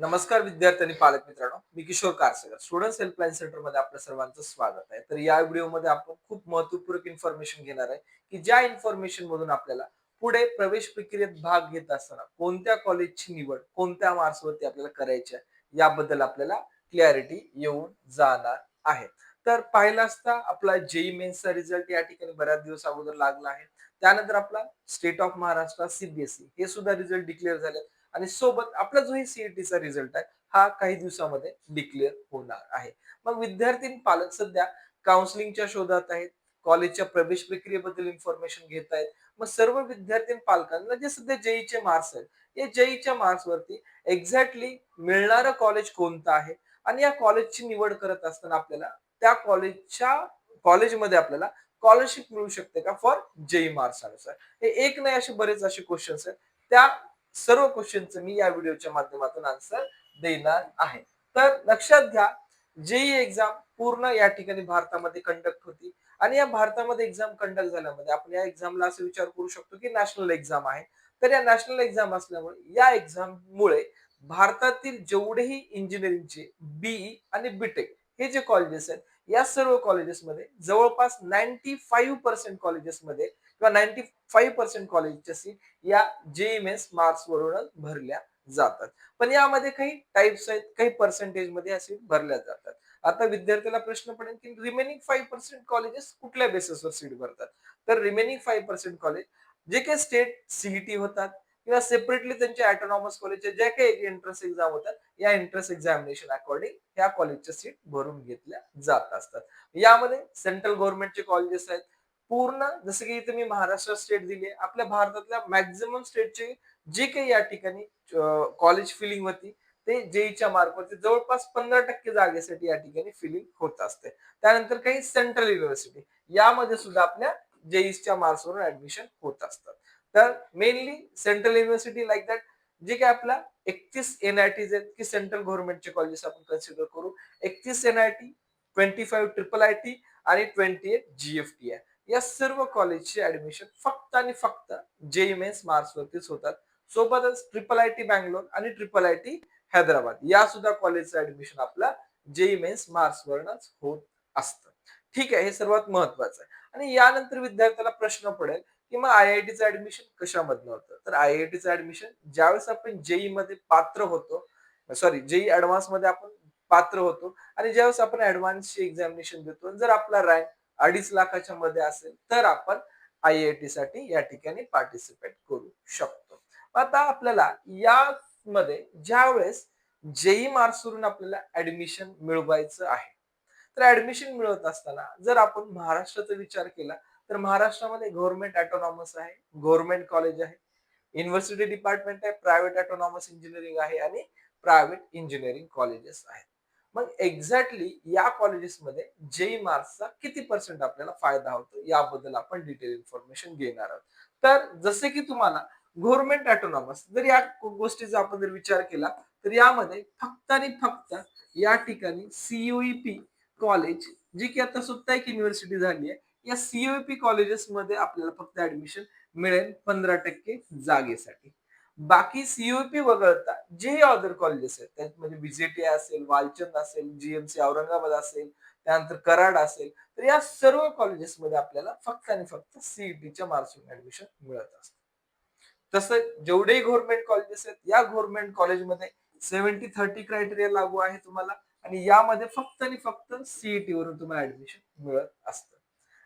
नमस्कार विद्यार्थी आणि पालक मित्रांनो मी किशोर कारसेकर स्टुडंट हेल्पलाईन सेंटरमध्ये आपल्या सर्वांचं स्वागत आहे. तर या व्हिडिओमध्ये आपण खूप महत्त्वपूर्ण इन्फॉर्मेशन घेणार आहे की ज्या इन्फॉर्मेशन मधून आपल्याला पुढे प्रवेश प्रक्रियेत भाग घेत असताना कोणत्या कॉलेजची निवड कोणत्या मार्क्सवरती आपल्याला करायची आहे याबद्दल आपल्याला क्लॅरिटी येऊन जाणार आहे. तर पाहिला असता आपला जेई मेन्सचा रिझल्ट या ठिकाणी बऱ्याच दिवस अगोदर लागला आहे. त्यानंतर आपला स्टेट ऑफ महाराष्ट्र सीबीएसई हे सुद्धा रिझल्ट डिक्लेअर झाले आणि सोबत आपला जो ही सीईटीचा रिझल्ट आहे हा काही दिवसामध्ये डिक्लेअर होणार आहे. मग विद्यार्थी पालक सध्या काउन्सिलिंगच्या शोधात आहेत कॉलेजच्या प्रवेश प्रक्रियेबद्दल इन्फॉर्मेशन घेत आहेत. मग सर्व विद्यार्थी पालकांना जे सध्या जेईचे मार्क्स आहेत या जेईच्या मार्क्स वरती एक्झॅक्टली मिळणारं कॉलेज कोणतं आहे? आणि या कॉलेजची निवड करत असताना आपल्याला त्या कॉलेजच्या कॉलेजमध्ये आपल्याला स्कॉलरशिप मिळू शकते का फॉर जेई मार्क्स अनुसार हे एक नाही असे बरेच असे क्वेश्चन्स आहेत. त्या सर्व क्वेश्चनचं मी या व्हिडिओच्या माध्यमातून आन्सर देणार आहे. तर लक्षात घ्या जेई एक्झाम पूर्ण या ठिकाणी भारतामध्ये कंडक्ट होती. आणि या भारतामध्ये एक्झाम कंडक्ट झाल्यामध्ये आपण या एक्झामला असं विचार करू शकतो की नॅशनल एक्झाम आहे. तर या नॅशनल एक्झाम असल्यामुळे या एक्झाममुळे भारतातील जेवढेही इंजिनिअरिंगचे बीई आणि बीटेक हे जे कॉलेजेस आहेत या सर्व कॉलेजेसमध्ये जवळपास नाईन्टी फाईव्ह पर्सेंट कॉलेजेसमध्ये किंवा नाईन्टी फाईव्ह पर्सेंट कॉलेजच्या सीट या जेएमएस मार्क्स वरूनच भरल्या जातात. पण यामध्ये काही टाइप्स आहेत काही पर्सेंटेजमध्ये या सीट भरल्या जातात. आता विद्यार्थ्याला प्रश्न पडेल की रिमेनिंग फाईव्ह पर्सेंट कॉलेजेस कुठल्या बेसिसवर सीट भरतात? तर रिमेनिंग फाईव्ह पर्सेंट कॉलेज जे काही स्टेट सीईटी होतात किंवा सेपरेटली त्यांच्या ऑटोनॉमस कॉलेजच्या ज्या काही एंट्रन्स एक्झाम होतात या एंट्रन्स एक्झामिनेशन अकॉर्डिंग ह्या कॉलेजच्या सीट भरून घेतल्या जात असतात. यामध्ये सेंट्रल गव्हर्नमेंटचे कॉलेजेस आहेत. पूर्ण जसं की इथे मी महाराष्ट्र स्टेट दिली आहे. आपल्या भारतातल्या मॅक्झिमम स्टेटचे जे काही या ठिकाणी कॉलेज फिलिंग होती ते जेईच्या मार्फत जवळपास पंधरा टक्के जागेसाठी या ठिकाणी फिलिंग होत असते. त्यानंतर काही सेंट्रल युनिव्हर्सिटी यामध्ये सुद्धा आपल्या जेईच्या मार्क्सवरून ऍडमिशन होत असतात. तर mainly central university like that जे काही आपला एकतीस एनआयटीज आहेत की सेंट्रल गव्हर्नमेंटचे कॉलेजेस आपण कन्सिडर करू. एकतीस NIT twenty five triple I T आणि ट्वेंटी एट जीएफटी आहे. या सर्व कॉलेजचे ऍडमिशन फक्त आणि फक्त जेई मेन्स मार्क्स वरतीच होतात. सोबतच ट्रिपल आय टी बँगलोर आणि ट्रिपल आय टी हैदराबाद या सुद्धा कॉलेजचं ऍडमिशन आपला जेई मेन्स मार्क्स वरनच होत असतं. ठीक आहे हे सर्वात महत्वाचं आहे. आणि यानंतर विद्यार्थ्याला प्रश्न पडेल की मग आय आय टीचं ऍडमिशन कशामधनं होतं? तर आय आय टीचं ऍडमिशन ज्यावेळेस आपण जेई मध्ये पात्र होतो सॉरी जेई ऍडव्हान्समध्ये आपण पात्र होतो आणि ज्यावेळेस आपण ऍडव्हान्सची एक्झामिनेशन देतो जर आपला रँक अडीच लाखाच्या मध्ये असेल तर आपण आय आय टी साठी या ठिकाणी पार्टिसिपेट करू शकतो. आता आपल्याला यामध्ये ज्यावेळेस जेई मार्क्स वरून आपल्याला ऍडमिशन मिळवायचं आहे तर ऍडमिशन मिळवत असताना जर आपण महाराष्ट्राचा विचार केला तर महाराष्ट्रामध्ये गव्हर्नमेंट ऑटोनॉमस आहे गव्हर्नमेंट कॉलेज आहे युनिव्हर्सिटी डिपार्टमेंट आहे प्रायव्हेट ऑटोनॉमस इंजिनिअरिंग आहे आणि प्रायव्हेट इंजिनिअरिंग कॉलेजेस आहेत. मग एक्झॅक्टली या कॉलेजेसमध्ये जेई मार्क्सचा किती पर्सेंट आपल्याला फायदा होतो याबद्दल आपण डिटेल इन्फॉर्मेशन घेणार आहोत. तर जसे की तुम्हाला गव्हर्नमेंट ऑटोनॉमस जर या गोष्टीचा आपण जर विचार केला तर यामध्ये फक्त आणि फक्त या ठिकाणी सीयुईपी कॉलेज जी की आता सुद्धा एक युनिव्हर्सिटी झाली आहे या सीओपी कॉलेजेसमध्ये आपल्याला फक्त ऍडमिशन मिळेल पंधरा टक्के जागेसाठी. बाकी सीओपी वगळता जे अदर कॉलेजेस आहेत त्यामध्ये म्हणजे बीजेटी असेल वालचंद असेल जीएमसी औरंगाबाद असेल त्यानंतर कराड असेल तर या सर्व कॉलेजेसमध्ये आपल्याला फक्त आणि फक्त सीईटीच्या मार्क्सवरून ऍडमिशन मिळत असतं. तसं जेवढेही गव्हर्नमेंट कॉलेजेस आहेत या गव्हर्नमेंट कॉलेजमध्ये सेव्हन्टी थर्टी क्रायटेरिया लागू आहे तुम्हाला आणि यामध्ये फक्त आणि फक्त सीईटी वरून तुम्हाला ऍडमिशन मिळत असतं.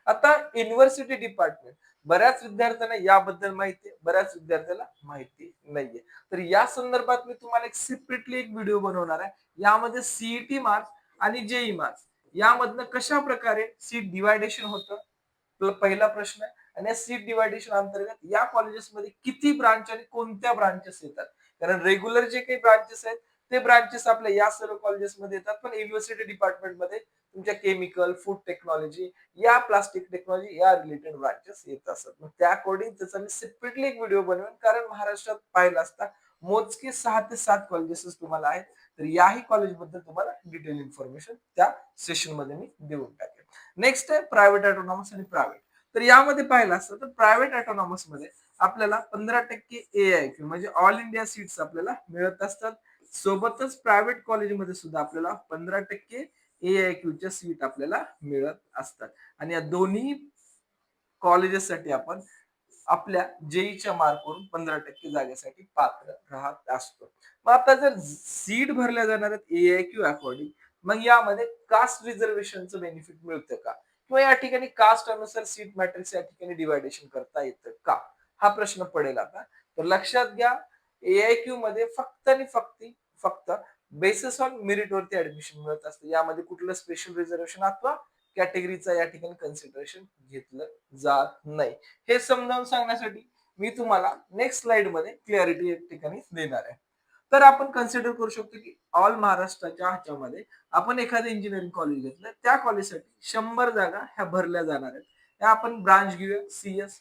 आता युनिव्हर्सिटी डिपार्टमेंट बऱ्याच विद्यार्थ्यांना याबद्दल माहिती आहे बऱ्याच विद्यार्थ्याला माहिती नाहीये. तर या संदर्भात मी तुम्हाला एक सेपरेटली एक व्हिडिओ बनवणार आहे. यामध्ये सीईटी मार्क्स आणि जेई मार्क्स यामधनं कशा प्रकारे सीट डिवायडेशन होतं? पहिला प्रश्न आहे. आणि या सीट डिवायडेशन अंतर्गत या कॉलेजेसमध्ये किती ब्रांच आणि कोणत्या ब्रांचेस येतात? कारण रेग्युलर जे काही ब्रांचेस आहेत ते ब्रांचेस आपल्या या सर्व कॉलेजेसमध्ये येतात. पण युनिव्हर्सिटी डिपार्टमेंटमध्ये तुमच्या केमिकल फूड टेक्नॉलॉजी या प्लास्टिक टेक्नॉलॉजी या रिलेटेड ब्रांचेस येत असतात. मग त्या अकॉर्डिंग त्याचा मी सेपरेटली एक व्हिडिओ बनवेन. कारण महाराष्ट्रात पाहिलं असता मोजके सहा ते सात कॉलेजेस तुम्हाला आहेत. तर याही कॉलेजबद्दल तुम्हाला डिटेल इन्फॉर्मेशन त्या सेशनमध्ये मी देऊन टाकेन. नेक्स्ट आहे प्रायव्हेट ऑटोनॉमस आणि प्रायव्हेट तर यामध्ये पाहिलं असतं तर प्रायव्हेट ऑटोनॉमसमध्ये आपल्याला पंधरा टक्के ए आय क्यू म्हणजे ऑल इंडिया सीट्स आपल्याला मिळत असतात. सोबतच प्रायव्हेट कॉलेजमध्ये सुद्धा आपल्याला पंधरा टक्के ए आय क्यूच्या सीट आपल्याला मिळत असतात. आणि या दोन्ही कॉलेजेससाठी आपण आपल्या जेईच्या मार्कवरून पंधरा टक्के जागेसाठी पात्र राहत असतो. मग आता जर सीट भरल्या जाणार आहेत एआयक्यू अकॉर्डिंग मग यामध्ये कास्ट रिझर्वेशनचं बेनिफिट मिळतं का? किंवा या ठिकाणी कास्ट अनुसार सीट मॅट्रिक्स या ठिकाणी डिवायडेशन करता येतं का? हा प्रश्न पडेल आता. तर लक्षात घ्या ए आय क्यू मध्ये फक्त आणि फक्त फक्त बेसिस ऑन मेरिट वरती ऍडमिशन मिळत असतं. यामध्ये कुठलं स्पेशल रिझर्वेशन अथवा कॅटेगरीचा या ठिकाणी कन्सिडरेशन घेतलं जात नाही. हे समजावून सांगण्यासाठी मी तुम्हाला नेक्स्ट स्लाइडमध्ये क्लॅरिटी ठिकाणी देणार आहे. तर आपण कन्सिडर करू शकतो की ऑल महाराष्ट्राच्या ह्याच्यामध्ये आपण एखादं इंजिनिअरिंग कॉलेज घेतलं त्या कॉलेजसाठी शंभर जागा ह्या भरल्या जाणार आहेत. या आपण ब्रांच घेऊया सीएस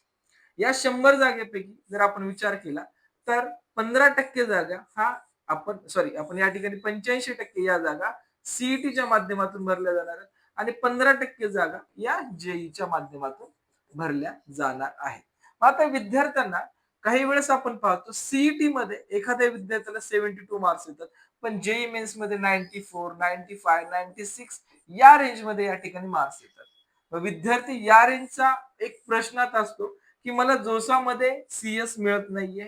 या शंभर जागेपैकी जर आपण विचार केला तर पंधरा टक्के जागा हा आपण सॉरी आपण या ठिकाणी पंच्याऐंशी टक्के या जागा सीईटीच्या माध्यमातून भरल्या जाणार आहेत आणि पंधरा टक्के जागा या जेईच्या माध्यमातून भरल्या जाणार आहेत. मग आता विद्यार्थ्यांना काही वेळेस आपण पाहतो सीईटी मध्ये एखाद्या विद्यार्थ्याला सेव्हन्टी टू मार्क्स येतात. पण JEE मेन्समध्ये ninety four ninety five ninety six या रेंजमध्ये या ठिकाणी मार्क्स येतात. विद्यार्थी या रेंजचा एक प्रश्नात असतो की मला जोसामध्ये सीएस मिळत नाहीये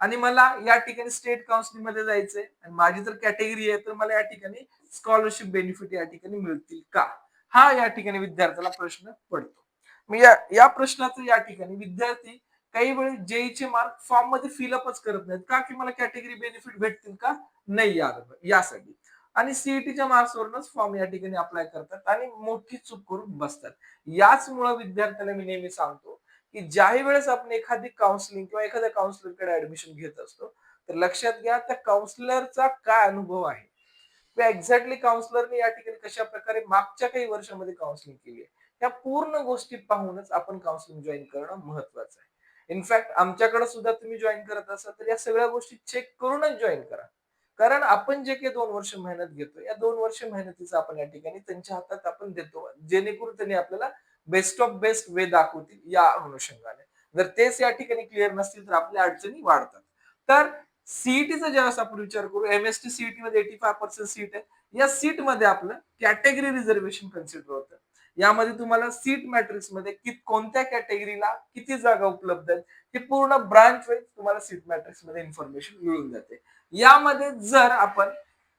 आणि मला या ठिकाणी स्टेट काउन्सिलमध्ये जायचंय. आणि माझी जर कॅटेगरी आहे तर मला या ठिकाणी स्कॉलरशिप बेनिफिट या ठिकाणी मिळतील का? हा या ठिकाणी विद्यार्थ्याला प्रश्न पडतो. मी या या प्रश्नाचं या ठिकाणी विद्यार्थी काही वेळी जेईचे मार्क फॉर्ममध्ये फिलअपच करत नाहीत. का की मला कॅटेगरी बेनिफिट भेटतील का? नाही या यासाठी. आणि सीईटीच्या मार्क्सवरूनच फॉर्म या ठिकाणी अप्लाय करतात आणि मोठी चूक करून बसतात. याच मुळे विद्यार्थ्याला मी नेहमी सांगतो की ज्याही वेळेस आपण एखादी काउन्सिलिंग किंवा एखाद्या काउन्सिलरकडे ऍडमिशन घेत असतो तर लक्षात घ्या त्या काउन्सिलरचा काय अनुभव आहे. किंवा एक्झॅक्टली काउन्सिलरने या ठिकाणी कशा प्रकारे मागच्या काही वर्षामध्ये काउन्सिलिंग केली आहे या पूर्ण गोष्टी पाहूनच आपण काउन्सिलिंग जॉईन करणं महत्वाचं आहे. इनफॅक्ट आमच्याकडे सुद्धा तुम्ही जॉईन करत असाल तर या सगळ्या गोष्टी चेक करूनच जॉईन करा. कारण आपण जे काही दोन वर्ष मेहनत घेतो या दोन वर्ष मेहनतीचा आपण या ठिकाणी त्यांच्या हातात आपण देतो जेणेकरून त्यांनी आपल्याला बेस्ट ऑफ बेस्ट वे दाखवतील या अनुषंगाने. जर तेच या ठिकाणी क्लिअर नसतील तर आपल्या अडचणी वाढतात. तर सीईटीचा ज्यावेळेस आपण विचार करू एमएसटी सीईटी मध्ये एटी फाय पर्सेंट सीट आहे. या सीटमध्ये आपलं कॅटेगरी रिझर्वेशन कन्सिडर होतं. यामध्ये तुम्हाला सीट मॅट्रिक्समध्ये कि कोणत्या कॅटेगरीला किती जागा उपलब्ध आहेत हे पूर्ण ब्रांच वाईज तुम्हाला सीट मॅट्रिक्समध्ये इन्फॉर्मेशन मिळून जाते. यामध्ये जर आपण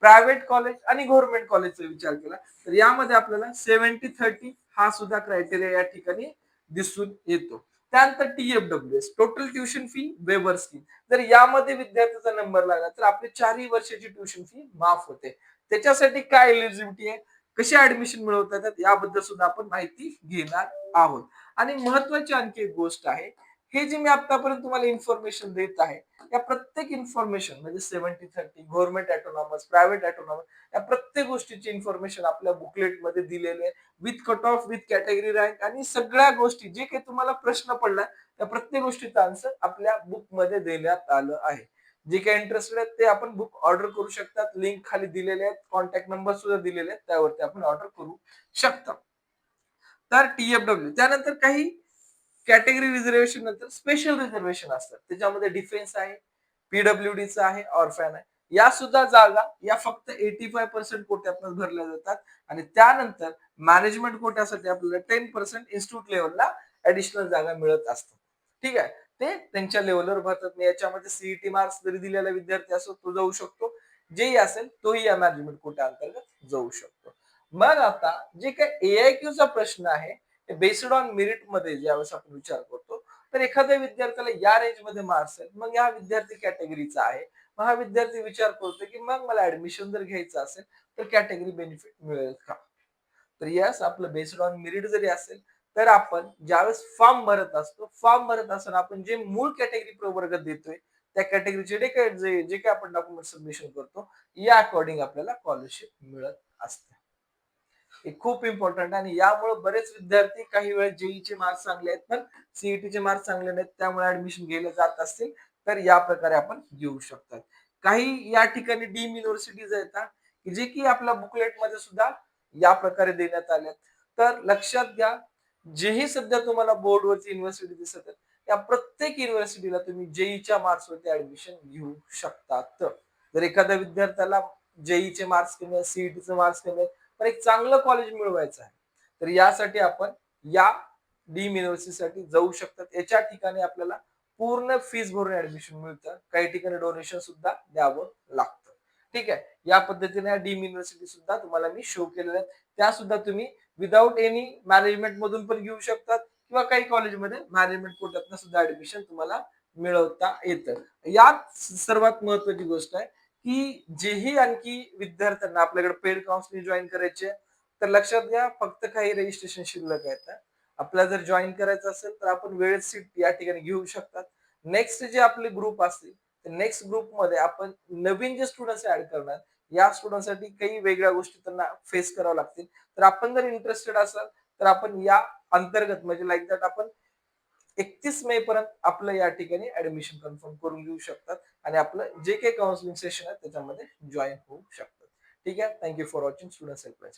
प्रायव्हेट कॉलेज आणि गव्हर्नमेंट कॉलेजचा विचार केला तर यामध्ये आपल्याला सेव्हन्टी थर्टी हा सुद्धा क्रायटेरिया या ठिकाणी दिसून येतो. त्यानंतर TFW S total tuition fee waiver scheme जर यामध्ये विद्यार्थ्याचा नंबर लागला तर आपली चारही वर्षाची ट्युशन फी माफ होते. त्याच्यासाठी काय एलिजिबिलिटी आहे? कशी ऍडमिशन मिळवता येतात? याबद्दल सुद्धा आपण माहिती घेणार आहोत. आणि महत्वाची आणखी एक गोष्ट आहे हे जे मी आतापर्यंत तुम्हाला इन्फॉर्मेशन देत आहे या प्रत्येक इन्फॉर्मेशन म्हणजे seventy thirty government autonomous private autonomous या प्रत्येक गोष्टीची इन्फॉर्मेशन आपल्या बुकलेटमध्ये दिलेली आहे. With cut off with category rank आणि सगळ्या गोष्टी जे काही तुम्हाला प्रश्न पडला त्या प्रत्येक गोष्टीचा आन्सर आपल्या बुकमध्ये देण्यात आलं आहे. जे काही इंटरेस्टेड आहेत ते आपण बुक ऑर्डर करू शकतात. लिंक खाली दिलेले आहेत. कॉन्टॅक्ट नंबर सुद्धा दिलेले आहेत. त्यावरती आपण ऑर्डर करू शकता. तर टीएफडब्ल्यू त्यानंतर काही कॅटेगरी रिझर्वेशन नंतर स्पेशल रिझर्वेशन असतात. त्याच्यामध्ये डिफेन्स आहे पीडब्ल्यूडीचा आहे ऑरफॅन आहे. या सुद्धा जागा या फक्त एटी फाय पर्सेंट कोट्यातून भरल्या जातात आणि त्यानंतर मॅनेजमेंट कोट्यासाठी आपल्याला टेन पर्सेंट इन्स्टिट्यूट लेवलला ऍडिशनल जागा मिळत असतात. ठीक आहे? ते त्यांच्या लेवलवर भरतात. याच्यामध्ये सीईटी मार्क्स जरी दिलेला विद्यार्थी असो तो जाऊ शकतो. जेही असेल तोही या मॅनेजमेंट कोट्या अंतर्गत जाऊ शकतो. मग आता जे काही एआयक्यू चा प्रश्न आहे बेस्ड ऑन मेरिटमध्ये ज्यावेळेस आपण विचार करतो तर एखाद्या विद्यार्थ्याला या रेंजमध्ये मार्क्स आहेत मग हा विद्यार्थी कॅटेगरीचा आहे. मग हा विद्यार्थी विचार करतो की मग मला ऍडमिशन जर घ्यायचं असेल तर कॅटेगरी बेनिफिट मिळेल का? तर यस आपलं बेस्ड ऑन मेरिट जरी असेल तर आपण ज्यावेळेस फॉर्म भरत असतो फॉर्म भरत असताना आपण जे मूळ कॅटेगरी प्रवर्ग देतोय त्या कॅटेगरीचे जे काही जे जे काही आपण डॉक्युमेंट सबमिशन करतो या अकॉर्डिंग आपल्याला स्कॉलरशिप मिळत असते. हे खूप इम्पॉर्टंट आणि यामुळे बरेच विद्यार्थी काही वेळेस जेईचे मार्क्स चांगले आहेत पण सीईटीचे मार्क्स चांगले नाहीत त्यामुळे ऍडमिशन घेले जात असतील तर या प्रकारे आपण घेऊ शकतात. काही या ठिकाणी डीम युनिव्हर्सिटीज येतात की जे की आपल्या बुकलेटमध्ये सुद्धा या प्रकारे देण्यात आल्यात तर लक्षात घ्या जेही सध्या तुम्हाला बोर्डवरची युनिव्हर्सिटी दिसत आहेत त्या प्रत्येक युनिव्हर्सिटीला तुम्ही जेईच्या मार्क्स वरती ऍडमिशन घेऊ शकतात. जर एखाद्या विद्यार्थ्याला जेईचे मार्क्स कमी आहेत सीईटीचे मार्क्स कमी आहेत पण एक चांगलं कॉलेज मिळवायचं आहे. तर यासाठी आपण या डीम युनिव्हर्सिटीसाठी जाऊ शकतात. याच्या ठिकाणी आपल्याला पूर्ण फीस भरून ऍडमिशन मिळतं. काही ठिकाणी डोनेशन सुद्धा द्यावं लागतं. ठीक आहे? या पद्धतीने डीम युनिव्हर्सिटी सुद्धा तुम्हाला मी शो केलेल्या आहेत. त्या सुद्धा तुम्ही विदाऊट एनी मॅनेजमेंट मधून पण घेऊ शकतात किंवा काही कॉलेजमध्ये मॅनेजमेंट कोट्यातनं सुद्धा ऍडमिशन तुम्हाला मिळवता येतं. यात सर्वात महत्वाची गोष्ट आहे की जेही आणखी विद्यार्थ्यांना आपल्याकडे पेड काउन्सिलिंग जॉईन करायचे तर लक्षात घ्या फक्त काही रजिस्ट्रेशन शिल्लक आहेत आपल्याला जर जॉईन करायचं असेल तर आपण वेळेत सीट या ठिकाणी घेऊ शकतात. नेक्स्ट जे आपले ग्रुप असतील नेक्स्ट ग्रुपमध्ये आपण नवीन जे स्टुडंट्स ऍड करणार या स्टुडंटसाठी काही वेगळ्या गोष्टी त्यांना फेस कराव्या लागतील. तर आपण जर इंटरेस्टेड असाल तर आपण या अंतर्गत म्हणजे लाईक दॅट आपण एकतीस मे पर्यंत आपलं या ठिकाणी ऍडमिशन कन्फर्म करून घेऊ शकतात आणि आपलं जे काही काउन्सिलिंग सेशन आहे त्याच्यामध्ये जॉईन होऊ शकतात. ठीक आहे? Thank you for watching student helpline